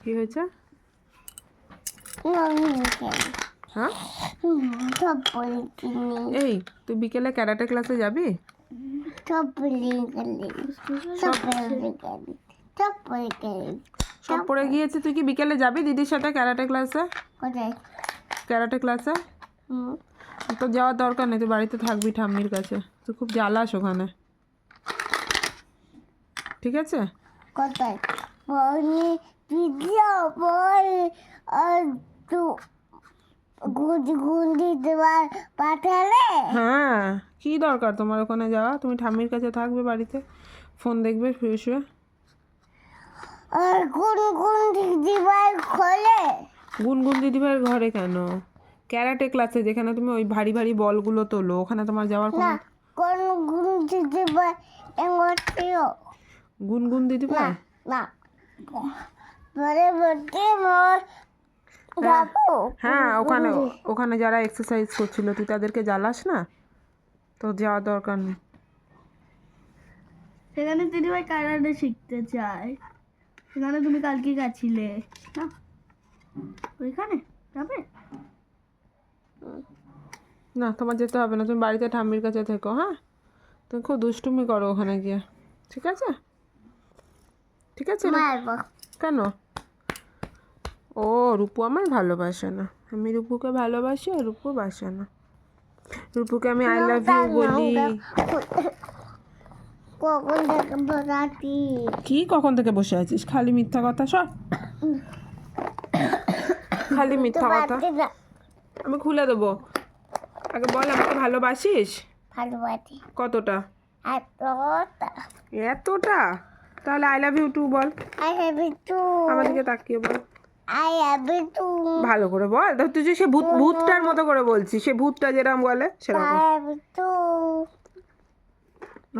কি হয়েছে? হ্যাঁ? এই তুই বিকেলে ক্যারাটে ক্লাসে যাবি? সব পড়ে গিয়েছে তুই কি বিকেলে যাবি দিদির সাথে ক্যারাটে ক্লাসে? ক্যারাটে ক্লাসে? হুম। তো যাওয়ার দরকার নেই তুই বাড়িতে থাকবি ঠাম্মির কাছে। তুই খুব জ্বালাস ওখানে। ঠিক আছে? কোথায় বলি ভিডিও বল আর তু পাঠালে? হ্যাঁ কি দরকার তোমার ওখানে যাওয়া? তুমি ঠাম্মির কাছে থাকবে বাড়িতে। ফোন দেখবে শুয়ে শুয়ে। আর কোন কোন দিবার খোলে? গুনগুন দিদিভাইয়ের ঘরে কেন? ক্যারাটে ক্লাসে যেখানে তুমি ওই ভারী ভারী বলগুলো তোলো ওখানে তোমার যাওয়ার না কোনো কোন এমটিও গুনগুন দিদিভাই না বলে বলতে মোর হ্যাঁ ওখানে ওখানে যারা এক্সারসাইজ করছিল তুই তাদেরকে জ্বালাস না? তো যাওয়ার দরকার নেই। সেখানে দিদিভাই কারাটে শিখতে চায় সেখানে তুমি কালকে গেছিলে না? ওইখানে যাবে? না তোমার যেতে হবে না তুমি বাড়িতে ঠাম্মির কাছে থেকো হ্যাঁ? তুমি খুব দুষ্টুমি করো ওখানে গিয়ে ঠিক আছে? ঠিক আছে? কেন? ও রূপু আমার ভালোবাসে না। আমি রূপুকে ভালোবাসি আর রূপু বাসে না। রূপুকে আমি আই লাভ ইউ বলি। কখন দেখব রাতি কি কখন থেকে বসে আছিস? খালি মিথ্যা কথা সব খালি মিথ্যা কথা। আমি খুলে দেবো। আগে বল আমাকে ভালোবাসিস? ভালোবাসি। কতটা? আর তোটা এতটা? তাহলে আই লাভ ইউ টু বল। আই হ্যাভ টু আমার দিকে তাকিয়ে বল। টু ভালো করে বল। তুই যে সে ভূত ভূতটার মতো করে বলছিস সে ভূতটা যেরকম বলে সেরকম।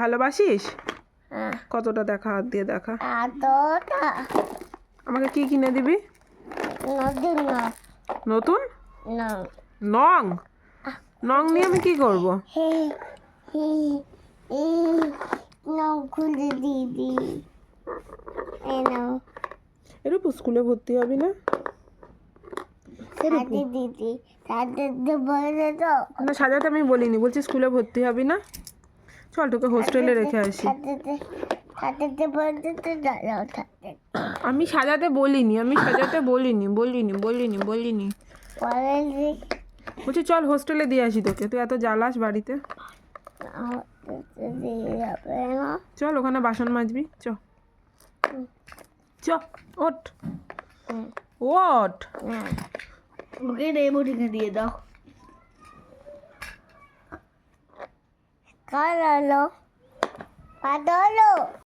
ভালোবাসিস? কতটা দেখা হাত দিয়ে দেখা। আমাকে কি কিনে দিবি? নতুন নং। নং। নিয়ে আমি কি করব? নাও খুলে দিদি এরকম স্কুলে ভর্তি হবি না? না সাজাতে আমি বলিনি বলছি স্কুলে ভর্তি হবি না? চল তোকে হোস্টেলে রেখে আসি। আমি সাজাতে বলিনি আমি সাজাতে বলিনি বলিনি বলিনি বলিনি। বলছি চল হোস্টেলে দিয়ে আসি তোকে তুই এত জ্বালাস বাড়িতে। চল ওখানে বাসন মাজবি চ। চ ওঠ। ওঠ। ওকে রেমোটিকে দিয়ে দাও। কাল হলো পাত হলো